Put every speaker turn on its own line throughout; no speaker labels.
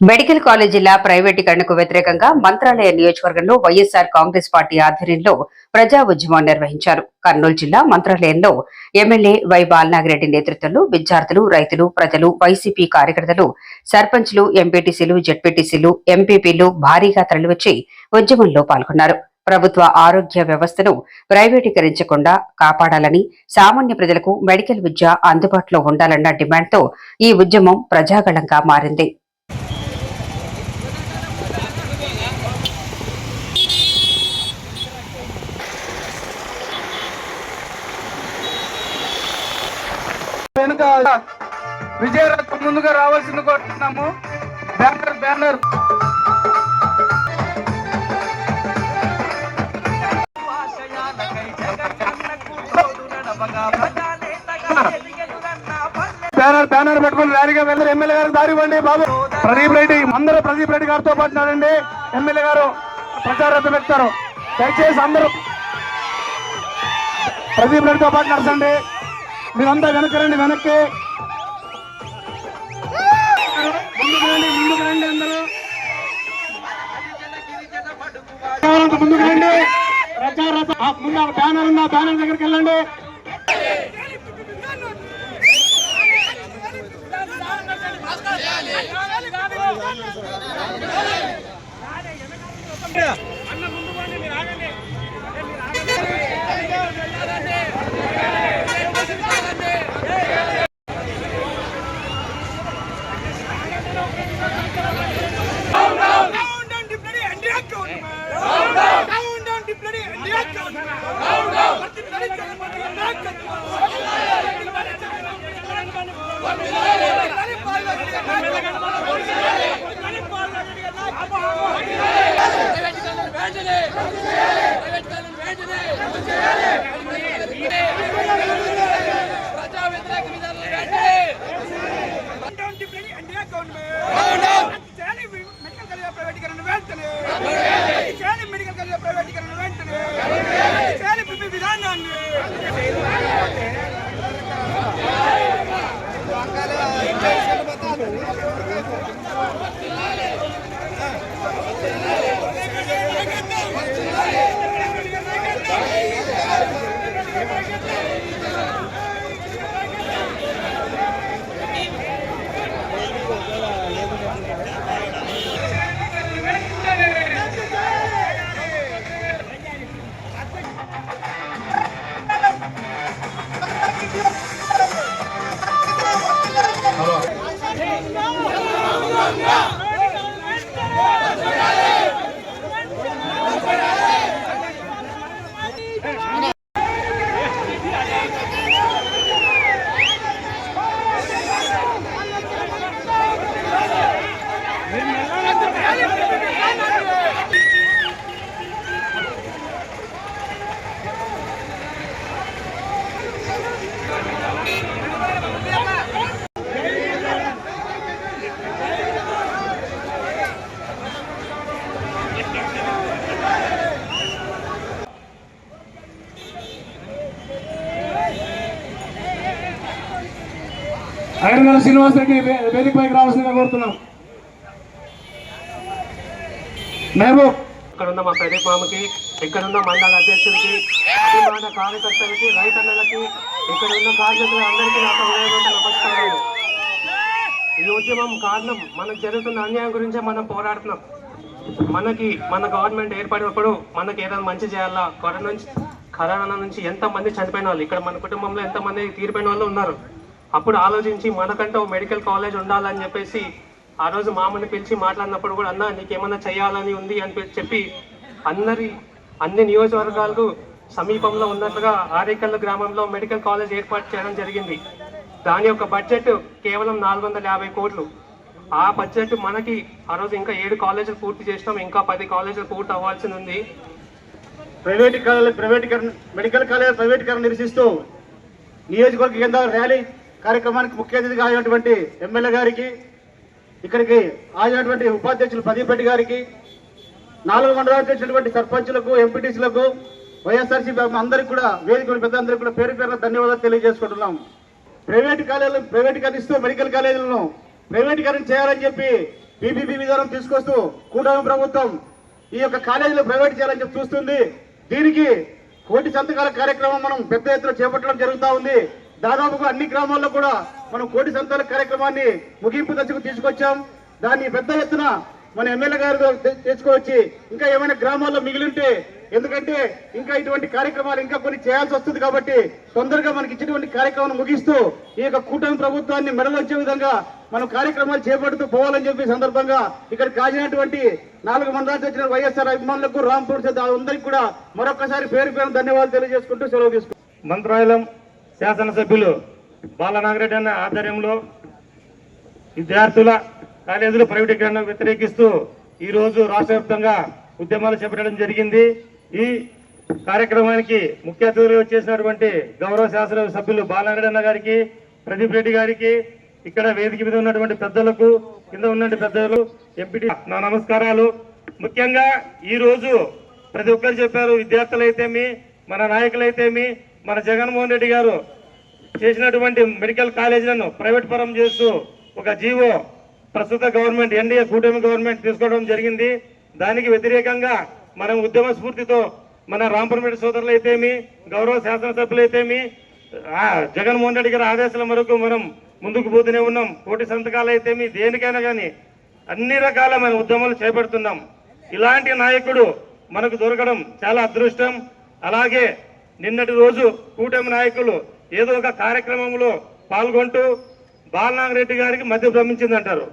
Medical కాలేజీల ప్రైవేటీకరణకు వ్యతిరేకంగా మంత్రాలయ నియోజకవర్గంలో వైఎస్సార్ కాంగ్రెస్ పార్టీ ఆధ్వర్యంలో ప్రజా ఉద్యమం నిర్వహించారు. కర్నూలు జిల్లా మంత్రాలయంలో ఎమ్మెల్యే వై బాలనాగిరెడ్డి నేతృత్వంలో విద్యార్థులు రైతులు ప్రజలు వైసీపీ కార్యకర్తలు సర్పంచ్లు ఎంపీటీసీలు జెడ్పీటీసీలు ఎంపీపీలు భారీగా తరలివచ్చి ఉద్యమంలో పాల్గొన్నారు. ప్రభుత్వ ఆరోగ్య వ్యవస్థను ప్రైవేటీకరించకుండా కాపాడాలని సామాన్య ప్రజలకు మెడికల్ విద్య అందుబాటులో ఉండాలన్న డిమాండ్తో ఈ ఉద్యమం ప్రజాగళంగా మారింది.
విజయరథం ముందుగా రావాల్సింది కోరుతున్నాము బ్యానర్ బ్యానర్. బ్యానర్ బ్యానర్ పెట్టుకుని ర్యాలీగా వెళ్ళారు. ఎమ్మెల్యే గారు దారి ఇవ్వండి బాబు. ప్రదీప్ రెడ్డి అందరూ ప్రదీప్ రెడ్డి గారితో పాటు నడండి ఎమ్మెల్యే గారు ప్రచారం పెడతారు. దయచేసి అందరూ ప్రదీప్ రెడ్డితో పాటు నడచండి. మీరంతా వెనకరండి వెనక్కి. ముందుకు రండి ముందుకు రండి అందరూ. ముందుకు రండి. ముందు బ్యానర్ ఉందా? బ్యానర్ దగ్గరికి వెళ్ళండి.
Yeah.
అయ్యగారు శ్రీనివాస్ రెడ్డి వేదిక పైకి రావాల్సిందిగా కోరుతున్నాం. మహబూబ్.
ఇక్కడున్న మా ప్రదీప్ మామకి ఇక్కడున్న మండల అధ్యక్షుడికి అభిమాన కార్యకర్తలకి రైతన్నలకి ఇక్కడ ఉన్న కార్మికులు అందరికీ నాకు హృదయపూర్వక నమస్కారాలు. ఈ ఉద్యమం కారణం మనకు జరుగుతున్న అన్యాయం గురించే మనం పోరాడుతున్నాం. మనకి మన గవర్నమెంట్ ఏర్పడినప్పుడు మనకి ఏదైనా మంచి చేయాలా? కరోనా నుంచి కరోనా నుంచి ఎంతమంది చనిపోయిన వాళ్ళు? ఇక్కడ మన కుటుంబంలో ఎంతమంది తీరిపోయిన వాళ్ళు ఉన్నారు? అప్పుడు ఆలోచించి మనకంటూ మెడికల్ కాలేజ్ ఉండాలని చెప్పేసి ఆ రోజు మామని పిలిచి మాట్లాడినప్పుడు కూడా అన్న నీకేమన్నా చేయాలని ఉంది అని చెప్పి అందరి అన్ని నియోజకవర్గాలకు సమీపంలో ఉన్నట్లుగా ఆరేకల్లు గ్రామంలో మెడికల్ కాలేజ్ ఏర్పాటు చేయడం జరిగింది. దాని యొక్క బడ్జెట్ కేవలం నాలుగు వందల యాభై కోట్లు. ఆ బడ్జెట్ మనకి ఆ రోజు ఇంకా ఏడు కాలేజీలు పూర్తి చేసినాం ఇంకా పది కాలేజీలు పూర్తి అవ్వాల్సి ఉంది.
ప్రైవేట్ కాలేజ్ ప్రైవేటీకరణ మెడికల్ కాలేజ్ ప్రైవేటీకరణ నిరసిస్తూ నియోజకవర్గ కేంద్ర ర్యాలీ కార్యక్రమానికి ముఖ్య అతిథిగా అయినటువంటి ఎమ్మెల్యే గారికి ఇక్కడికి ఆయనటువంటి ఉపాధ్యక్షులు ప్రదీప్ రెడ్డి గారికి నాలుగు మండలాలకు వచ్చినటువంటి సర్పంచులకు ఎంపీటీసీలకు వైఎస్ఆర్సీపీ అందరికి కూడా వేదిక ఉన్న పెద్దందరికీ కూడా పేరు పేరున ధన్యవాదాలు తెలియజేసుకుంటున్నాం. ప్రైవేట్ కాలేజీలు ప్రైవేటీకరిస్తూ మెడికల్ కాలేజీలను ప్రైవేటీకరణ చేయాలని చెప్పి పీపీపీ విధానం తీసుకొస్తూ కూటమి ప్రభుత్వం ఈ యొక్క కాలేజీలు ప్రైవేట్ చేయాలని చెప్పి చూస్తుంది. దీనికి కోటి సంతకాల కార్యక్రమం మనం పెద్ద ఎత్తున చేపట్టడం జరుగుతూ ఉంది. దాదాపుగా అన్ని గ్రామాల్లో కూడా మనం కోటి సంతాల కార్యక్రమాన్ని ముగింపు దశకు తీసుకొచ్చాం. దాన్ని పెద్ద ఎత్తున మన ఎమ్మెల్యే గారు తె- తెచ్చుకోవచ్చి ఇంకా ఏమైనా గ్రామాల్లో మిగిలింటే ఎందుకంటే ఇంకా ఇటువంటి కార్యక్రమాలు ఇంకా కొన్ని చేయాల్సి వస్తుంది కాబట్టి తొందరగా మనకి ఇచ్చినటువంటి కార్యక్రమాన్ని ముగిస్తూ ఈ యొక్క కూటమి ప్రభుత్వాన్ని మెడలొచ్చే విధంగా మనం కార్యక్రమాలు చేపడుతూ పోవాలని చెప్పి సందర్భంగా ఇక్కడ కాజినటువంటి నాలుగు మండలాలు వచ్చిన వైఎస్ఆర్ అభిమానులకు రాంపూర్ అందరికీ కూడా మరొకసారి పేరు పేరు ధన్యవాదాలు తెలియజేసుకుంటూ సెలవు తీసుకుంటాం
మంత్రాలయం శాసనసభ్యులు బాలనాగరెడ్డి అన్న ఆధ్వర్యంలో విద్యార్థుల కాలేజీల ప్రైవేటీకరణను వ్యతిరేకిస్తూ ఈరోజు రాష్ట్ర వ్యాప్తంగా ఉద్యమాలు చేపట్టడం జరిగింది. ఈ కార్యక్రమానికి ముఖ్య అతిథులుగా వచ్చేసినటువంటి గౌరవ శాసన సభ్యులు బాలనాగరెడ్డి గారికి ప్రదీప్ రెడ్డి గారికి ఇక్కడ వేదిక మీద ఉన్నటువంటి పెద్దలకు కింద ఉన్నటువంటి పెద్దలు ఎంపీటీ నా నమస్కారాలు. ముఖ్యంగా ఈ రోజు ప్రతి ఒక్కరు చెప్పారు విద్యార్థులైతేమి మన నాయకులైతేమి మన జగన్మోహన్ రెడ్డి గారు చేసినటువంటి మెడికల్ కాలేజీలను ప్రైవేట్ పరం చేస్తూ ఒక జీవో ప్రస్తుత గవర్నమెంట్ ఎన్డీఏ కూటమి గవర్నమెంట్ తీసుకోవడం జరిగింది. దానికి వ్యతిరేకంగా మనం ఉద్యమ స్ఫూర్తితో మన రాంపర్మేట సోదరులు అయితేమి గౌరవ శాసనసభ్యులు అయితేమి జగన్మోహన్ రెడ్డి గారి ఆదేశాల మేరకు మనం ముందుకు పోతూనే ఉన్నాం. కోటి సంతకాలు అయితేమి దేనికైనా కానీ అన్ని రకాల మన ఉద్యమాలు చేపడుతున్నాం. ఇలాంటి నాయకుడు మనకు దొరకడం చాలా అదృష్టం. అలాగే నిన్నటి రోజు కూటమి నాయకులు ఏదో ఒక కార్యక్రమంలో పాల్గొంటూ బాలనాగరెడ్డి గారికి మధ్య భ్రమించిందంటారు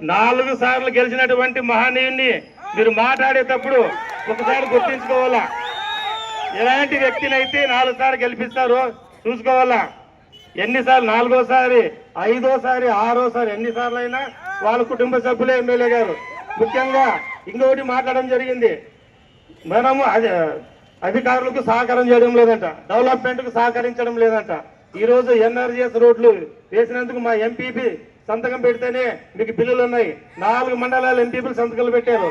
నాలుగు సార్లు గెలిచినటువంటి మహనీయుణ్ణి మీరు మాట్లాడేటప్పుడు ఒకసారి గుర్తించుకోవాలా? ఎలాంటి వ్యక్తినైతే నాలుగు సార్లు గెలిపిస్తారో చూసుకోవాలా? ఎన్నిసార్లు నాలుగోసారి ఐదోసారి ఆరోసారి ఎన్నిసార్లు అయినా వాళ్ళ కుటుంబ సభ్యులే ఎమ్మెల్యే గారు. ముఖ్యంగా ఇంకొకటి మాట్లాడడం జరిగింది. మనము అది అధికారులకు సహకారం చేయడం లేదంట. డెవలప్మెంట్కు సహకరించడం లేదంట. ఈ రోజు ఎన్ఆర్జీఎస్ రోడ్లు వేసినందుకు మా ఎంపీపీ సంతకం పెడితేనే మీకు బిల్లులు ఉన్నాయి. నాలుగు మండలాలు ఎంపీపీలు సంతకాలు పెట్టారు.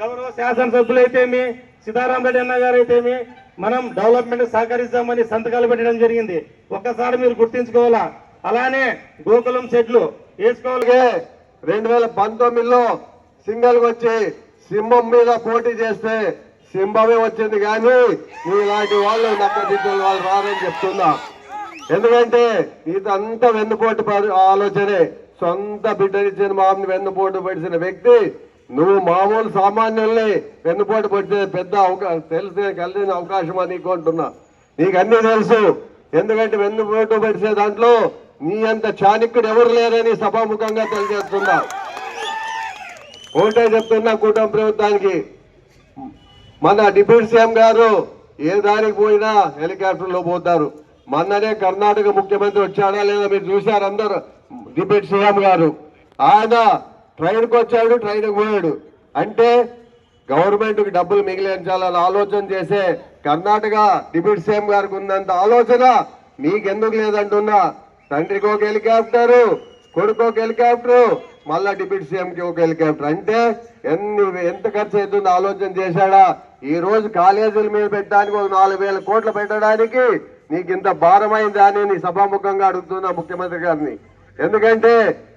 గౌరవ శాసనసభ్యులు అయితేమి సీతారాం రెడ్డి అన్న గారు అయితేమి మనం డెవలప్మెంట్ సహకరిస్తామని సంతకాలు పెట్టడం జరిగింది. ఒక్కసారి మీరు గుర్తించుకోవాలా? అలానే గోకులం చెట్లు వేసుకోవాలి
రెండు వేల పంతొమ్మిదిలో సింగల్ వచ్చి సింహం మీద పోటీ చేస్తే సింబమే వచ్చింది కానీ ఇలాంటి వాళ్ళు నక్కదిద్దులు వాళ్ళు రారని చెప్తున్నా. ఎందుకంటే ఇదంతా వెన్నుపోటు ఆలోచనే. సొంత బిడ్డనిచ్చిన మామని వెన్నుపోటు పడిచిన వ్యక్తి నువ్వు మామూలు సామాన్యుల్ని వెన్నుపోటు పడితే పెద్ద అవకాశం తెలిసే కలిసిన అవకాశం అని నీకు నీకు అన్ని తెలుసు. ఎందుకంటే వెన్నుపోటు పడిసే దాంట్లో నీ అంత చాణిక్యుడు ఎవరు లేరని సభాముఖంగా తెలియజేస్తున్నా. ఒకటే చెప్తున్నా కూటమి ప్రభుత్వానికి. మన డిప్యూటీ సీఎం గారు ఏ దానికి పోయినా హెలికాప్టర్లో పోతారు. మొన్ననే కర్ణాటక ముఖ్యమంత్రి వచ్చాడా లేదా మీరు చూశారు అందరు? డిప్యూటీ సీఎం గారు. ఆయన ట్రైన్కి వచ్చాడు ట్రైన్కి పోయాడు. అంటే గవర్నమెంట్కి డబ్బులు మిగిలించాలని ఆలోచన చేసే కర్ణాటక డిప్యూటీ సీఎం గారికి ఉన్నంత ఆలోచన మీకెందుకు లేదంటున్నా. తండ్రికి ఒక హెలికాప్టరు కొడుకు ఒక హెలికాప్టర్ మళ్ళా డిప్యూటీ సీఎం కి ఒక హెలికాప్టర్. అంటే ఎన్ని ఎంత ఖర్చు అవుతుందో ఆలోచన చేశాడా? ఈ రోజు కాలేజీల మీద పెట్టడానికి ఒక నాలుగు వేల కోట్లు పెట్టడానికి నీకు ఇంత భారమైందా అని నీ సభాముఖంగా అడుగుతున్నా ముఖ్యమంత్రి గారిని. ఎందుకంటే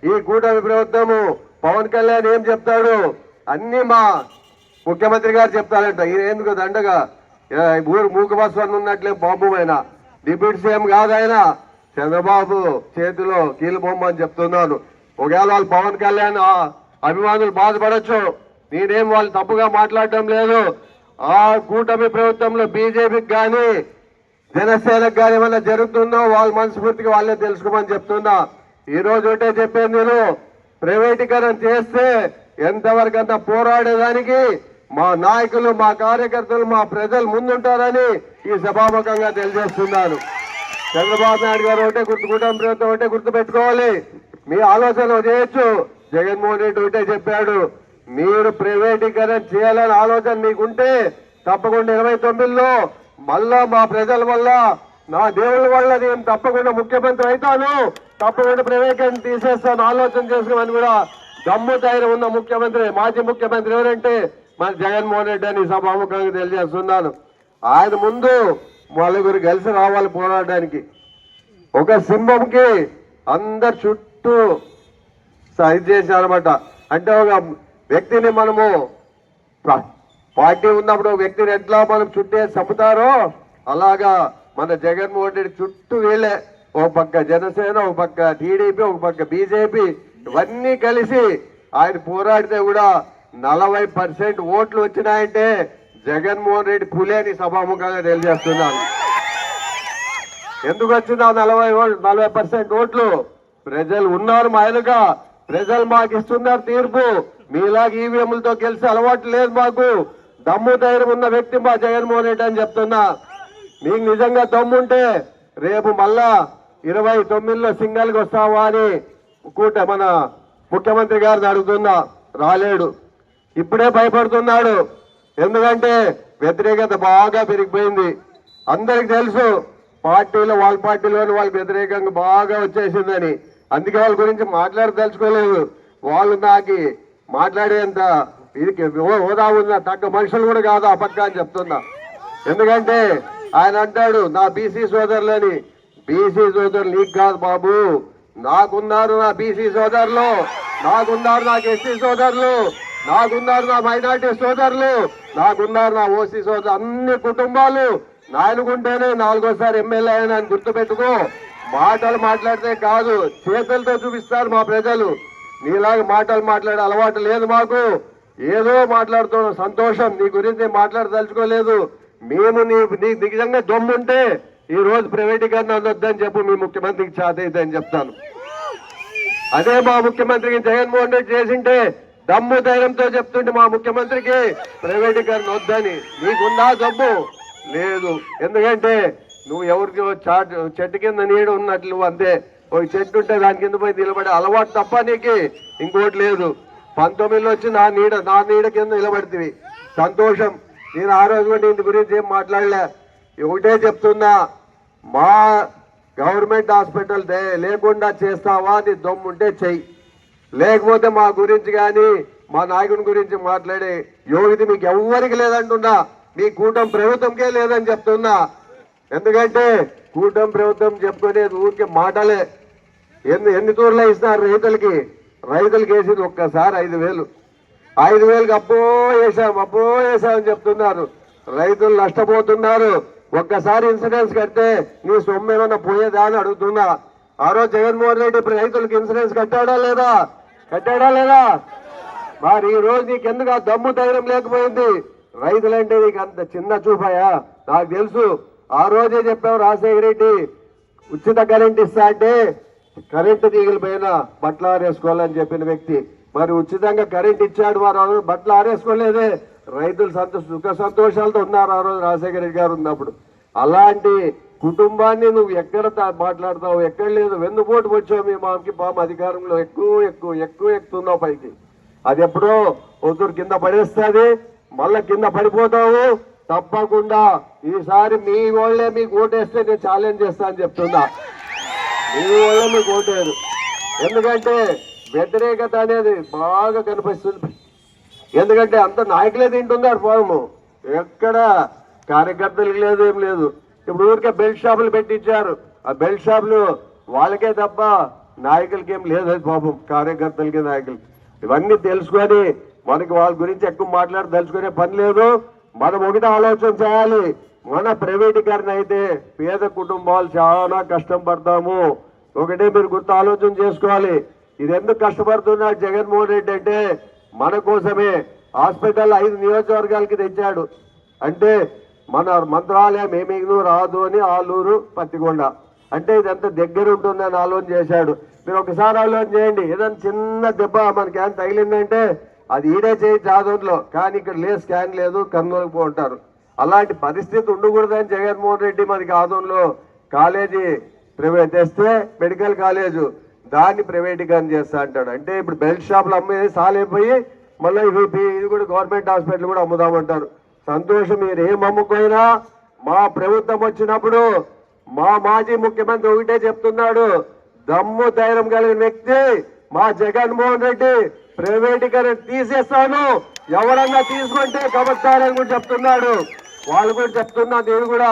ఈ కూటమి ప్రభుత్వము పవన్ కళ్యాణ్ ఏం చెప్తాడు? అన్ని మా ముఖ్యమంత్రి గారు చెప్తారంట. ఈయన ఎందుకు దండగా? ఊరు మూకబస్వన్ ఉన్నట్లే బాబు ఆయన డిప్యూటీ సీఎం కాదైనా చంద్రబాబు చేతిలో కీలు బొమ్మ అని చెప్తున్నాను. ఒకవేళ వాళ్ళు పవన్ కళ్యాణ్ అభిమానులు బాధపడచ్చు. నేనేం వాళ్ళు తప్పుగా మాట్లాడటం లేదు. ఆ కూటమి ప్రభుత్వంలో బీజేపీకి కానీ జనసేనకు కానీ ఏమన్నా జరుగుతుందో వాళ్ళ మనస్ఫూర్తిగా వాళ్ళే తెలుసుకోమని చెప్తున్నా. ఈ రోజు ఒకటే చెప్పాను నేను. ప్రైవేటీకరణ చేస్తే ఎంతవరకంత పోరాడేదానికి మా నాయకులు మా కార్యకర్తలు మా ప్రజలు ముందుంటారని ఈ సభాముఖంగా తెలియజేస్తున్నాను. చంద్రబాబు నాయుడు గారు ఒకటే కూటమి ప్రభుత్వం ఒకటే గుర్తు పెట్టుకోవాలి మీ ఆలోచన చేయొచ్చు. జగన్మోహన్ రెడ్డి ఒకటే చెప్పాడు మీరు ప్రైవేటీకరణ చేయాలని ఆలోచన మీకుంటే తప్పకుండా ఇరవై తొమ్మిదిలో మళ్ళా మా ప్రజల వల్ల నా దేవుళ్ళ వల్ల నేను తప్పకుండా ముఖ్యమంత్రి అవుతాను. తప్పకుండా ప్రైవేటీకరణ తీసేస్తాను ఆలోచన చేసుకోమని కూడా దమ్ము ధైర్యం ఉన్న ముఖ్యమంత్రి మాజీ ముఖ్యమంత్రి ఎవరంటే మన జగన్మోహన్ రెడ్డి అని సభాముఖంగా తెలియజేస్తున్నాను. ఆయన ముందు నలుగురు కలిసి రావాలి పోరాడడానికి ఒక సింహంకి అందరు చుట్టూ చుట్టూ ఇది చేశారన్నమాట అంటే ఒక వ్యక్తిని మనము పార్టీ ఉన్నప్పుడు ఒక వ్యక్తిని ఎట్లా మనం చుట్టే చంపుతారో అలాగా మన జగన్మోహన్ రెడ్డి చుట్టూ వీళ్ళే. ఒక పక్క జనసేన ఒక పక్క టీడీపీ ఒక పక్క బీజేపీ ఇవన్నీ కలిసి ఆయన పోరాడితే కూడా నలభై పర్సెంట్ ఓట్లు వచ్చినాయంటే జగన్మోహన్ రెడ్డి పులేని సభాముఖంగా తెలియజేస్తున్నాను. ఎందుకు వచ్చింది ఆ నలభై నలభై పర్సెంట్ ఓట్లు? ప్రజలు ఉన్నారు మాయలుగా. ప్రజలు మాకు ఇస్తున్నారు తీర్పు. మీలాగా ఈవీఎంలతో గెలిచి అలవాటు లేదు మాకు. దమ్ము ధైర్యం ఉన్న వ్యక్తి మా జగన్మోహన్ రెడ్డి అని చెప్తున్నా. మీకు నిజంగా దమ్ముంటే రేపు మళ్ళా ఇరవై తొమ్మిదిలో సింగల్కి వస్తావా అని కూట మన ముఖ్యమంత్రి గారిని అడుగుతున్నా. రాలేడు. ఇప్పుడే భయపడుతున్నాడు. ఎందుకంటే వ్యతిరేకత బాగా పెరిగిపోయింది. అందరికి తెలుసు పార్టీలో వాళ్ళ పార్టీలోని వాళ్ళకి వ్యతిరేకంగా బాగా వచ్చేసిందని. అందుకే వాళ్ళ గురించి మాట్లాడదలుచుకోలేదు వాళ్ళు నాకు మాట్లాడేంత ఇది హోదా ఉన్న తగ్గ మనుషులు కూడా కాదు ఆ పక్క అని చెప్తున్నా. ఎందుకంటే ఆయన అంటాడు నా బీసీ సోదరులని. బీసీ సోదరులు నీకు కాదు బాబు. నాకున్నారు నా బీసీ సోదరులు. నాకున్నారు నాకు ఎస్సీ సోదరులు. నాకున్నారు నా మైనార్టీ సోదరులు. నాకున్నారు నా ఓసీ సోదరు అన్ని కుటుంబాలు నాలుగుంటేనే నాలుగోసారి ఎమ్మెల్యే అయినా అని గుర్తుపెట్టుకో. మాటలు మాట్లాడితే కాదు చేతులతో చూపిస్తారు మా ప్రజలు. నీలాగా మాటలు మాట్లాడే అలవాటు లేదు మాకు. ఏదో మాట్లాడుతున్న సంతోషం నీ గురించి మాట్లాడదలుచుకోలేదు. మేము నీ నీ నిజంగా దొమ్ముంటే ఈ రోజు ప్రైవేటీకరణ వద్దని చెప్పు మీ ముఖ్యమంత్రికి చేత అని చెప్తాను. అదే మా ముఖ్యమంత్రికి జగన్మోహన్ రెడ్డి చేసింటే దమ్ము ధైర్యంతో చెప్తుంటే మా ముఖ్యమంత్రికి ప్రైవేటీకరణ వద్దని. నీకుందా దమ్ము? లేదు. ఎందుకంటే నువ్వు ఎవరికి చాట్ చెట్టు కింద నీడ ఉన్నట్లు అంతే. ఒక చెట్టు ఉంటే దాని కింద పోయి నిలబడే అలవాటు తప్ప నీకు ఇంకోటి లేదు. పంతొమ్మిదిలో వచ్చి నా నీడ నా నీడ కింద నిలబడితివి. సంతోషం. నేను ఆ రోజు కూడా ఇంటి గురించి ఏం మాట్లాడలే. ఒకటే చెప్తున్నా. మా గవర్నమెంట్ హాస్పిటల్ దే- లేకుండా చేస్తావా అని దమ్ముంటే చెయ్యి. లేకపోతే మా గురించి కానీ మా నాయకుని గురించి మాట్లాడే యోగిత మీకు ఎవ్వరికి లేదంటున్నా. మీ కూటమి ప్రభుత్వంకే లేదని చెప్తున్నా. ఎందుకంటే కూటమి ప్రభుత్వం చెప్పుకునేది ఊరికే మాటలే. ఎన్ని ఎన్ని తూర్లు ఇస్తున్నారు రైతులకి? రైతులకి వేసింది ఒక్కసారి ఐదు వేలు. ఐదు వేలకు అబ్బో వేసాం అబ్బో వేసామని చెప్తున్నారు. రైతులు నష్టపోతున్నారు. ఒక్కసారి ఇన్సూరెన్స్ కడితే నీ సొమ్ము ఏమైనా పోయేదా అని అడుగుతున్నా. ఆ రోజు జగన్మోహన్ రెడ్డి ఇప్పుడు రైతులకు ఇన్సూరెన్స్ కట్టాడా లేదా? కట్టాడా లేదా? మరి ఈ రోజు నీకు ఎందుకు ఆ దమ్ము ధైర్యం లేకపోయింది? రైతులంటే నీకు అంత చిన్న చూపాయా? నాకు తెలుసు. ఆ రోజే చెప్పావు రాజశేఖర రెడ్డి ఉచిత కరెంట్ ఇస్తా అంటే కరెంటు తీగల పైన బట్టలు ఆరేసుకోవాలని చెప్పిన వ్యక్తి. మరి ఉచితంగా కరెంట్ ఇచ్చాడు వారు ఆ రోజు బట్టలు ఆరేసుకోలేదే. రైతులు సంతోష సుఖ సంతోషాలతో ఉన్నారు ఆ రోజు రాజశేఖర రెడ్డి గారు ఉన్నప్పుడు. అలాంటి కుటుంబాన్ని నువ్వు ఎక్కడ మాట్లాడతావు? ఎక్కడ లేదు. వెన్నుపోటు వచ్చావు మీ మామకి పాపం అధికారంలో ఎక్కువ ఎక్కువ ఎక్కువ ఎక్కుతున్నావు పైకి. అది ఎప్పుడో ఒకరు కింద పడేస్తుంది. మళ్ళా కింద పడిపోతావు? తప్పకుండా. ఈసారి మీ వాళ్ళే మీకు ఓటేస్తే నేను ఛాలెంజ్ చేస్తా అని చెప్తున్నా. మీ వాళ్ళే మీకు ఓటేరు ఎందుకంటే వ్యతిరేకత అనేది బాగా కనిపిస్తుంది. ఎందుకంటే అంత నాయకులే తింటున్నారు ఫాము ఎక్కడ కార్యకర్తలకు లేదు ఏం లేదు. ఇప్పుడు ఊరికే బెల్ట్ షాపులు పెట్టించారు. ఆ బెల్ట్ షాపులు వాళ్ళకే తప్ప నాయకులకి ఏం లేదు అది పాపం. కార్యకర్తలకి నాయకులకి ఇవన్నీ తెలుసుకొని మనకి వాళ్ళ గురించి ఎక్కువ మాట్లాడి తలుచుకునే పని లేదు. మనం ఒకటి ఆలోచన చేయాలి. మన ప్రైవేటీకరణ అయితే పేద కుటుంబాలు చాలా కష్టం పడతాము ఒకటే మీరు గుర్తు ఆలోచన చేసుకోవాలి. ఇది ఎందుకు కష్టపడుతున్నాడు జగన్మోహన్ రెడ్డి అంటే మన కోసమే. హాస్పిటల్ ఐదు నియోజకవర్గాలకి తెచ్చాడు. అంటే మన మంత్రాలయం ఏమేను రాదు అని ఆలూరు పత్తికొండ. అంటే ఇదంతా దగ్గర ఉంటుందని ఆలోచన చేశాడు. మీరు ఒకసారి ఆలోచన చేయండి. ఏదైనా చిన్న దెబ్బ మనకి ఏమైనా తగిలిందంటే అది ఈడే చేయి జాదవ్లో. కానీ ఇక్కడ లేదు స్కాన్ లేదు కర్నూలుకు పోంటారు అలాంటి పరిస్థితి ఉండకూడదని జగన్మోహన్ రెడ్డి మనకి ఆదంలో కాలేజీ ప్రైవేట్ తెస్తే మెడికల్ కాలేజు దాన్ని ప్రైవేటీకరణ చేస్తా అంటాడు. అంటే ఇప్పుడు బెల్ట్ షాపులు అమ్మేది సాలైపోయి మళ్ళీ యూపీ ఇవి- ఇది కూడా గవర్నమెంట్ హాస్పిటల్ కూడా అమ్ముదామంటారు సంతోషం మీరు ఏం అమ్ముకోయినా మా ప్రభుత్వం వచ్చినప్పుడు మా మాజీ ముఖ్యమంత్రి ఒకటే చెప్తున్నాడు దమ్ము ధైర్యం కలిగిన వ్యక్తి మా జగన్మోహన్ రెడ్డి ప్రైవేటీకరణ తీసేస్తాను. ఎవరన్నా తీసుకుంటే కబడతారని కూడా చెప్తున్నాడు. వాళ్ళు కూడా చెప్తున్నా నేను కూడా.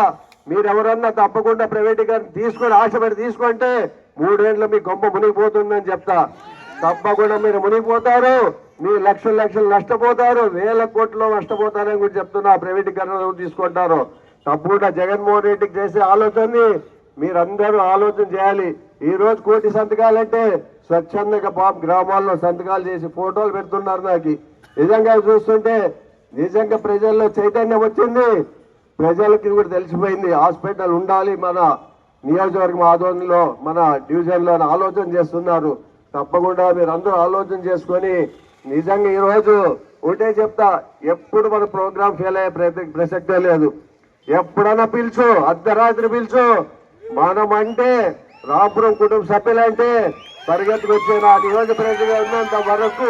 మీరు ఎవరన్నా తప్పకుండా ప్రైవేటీకరణ తీసుకొని ఆశపడి తీసుకుంటే మూడేళ్ళు మీ గొప్ప మునిగిపోతుందని చెప్తా. తప్పకుండా మీరు మునిగిపోతారు. మీ లక్షలు లక్షలు నష్టపోతారు. వేల కోట్లు నష్టపోతారని కూడా చెప్తున్నా ప్రైవేటీకరణ తీసుకుంటారు. తప్పకుండా జగన్మోహన్ రెడ్డికి చేసే ఆలోచనని మీరందరూ ఆలోచన చేయాలి. ఈ రోజు కోటి సంతకాలంటే స్వచ్ఛందంగా పాప గ్రామాల్లో సంతకాలు చేసి ఫోటోలు పెడుతున్నారు నాకు. నిజంగా చూస్తుంటే నిజంగా ప్రజల్లో చైతన్యం వచ్చింది. ప్రజలకి కూడా తెలిసిపోయింది. హాస్పిటల్ ఉండాలి మన నియోజకవర్గం ఆధ్వర్యంలో మన డివిజన్లో ఆలోచన చేస్తున్నారు. తప్పకుండా మీరు అందరూ ఆలోచన చేసుకొని నిజంగా ఈరోజు ఒకటే చెప్తా ఎప్పుడు మన ప్రోగ్రామ్ ఫెయిల్ అయ్యే ప్రసక్తే లేదు. ఎప్పుడన్నా పిలుచు అర్ధరాత్రి పిలుచు. మనం అంటే రాపురం కుటుంబ సభ్యులంటే పరిగెత్తుకు వచ్చే నియోజక ప్రజలు ఉన్నంత వరకు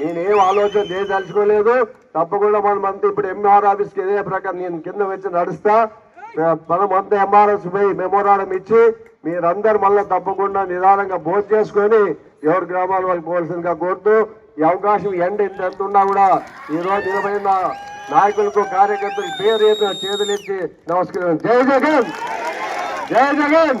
నేనేం ఆలోచన చేయదలుచుకోలేదు. తప్పకుండా మనం అంతా ఇప్పుడు ఎంఆర్ ఆఫీస్కి ఇదే ప్రకారం నేను కింద వచ్చి నడుస్తా. మనం అంతా ఎంఆర్ఎస్ పోయి మెమోరాండం ఇచ్చి మీరందరూ మళ్ళీ తప్పకుండా నిదానంగా భోజనం చేసుకొని ఎవరి గ్రామాల వాళ్ళకి పోవాల్సిందిగా కోరుతూ ఈ అవకాశం ఎండ ఎంత ఉన్నా కూడా ఈ రోజు నిలబడిన నాయకులకు కార్యకర్తలకు పేరు ఏదో చేతులు నమస్కారం జై జగన్! జై జగన్!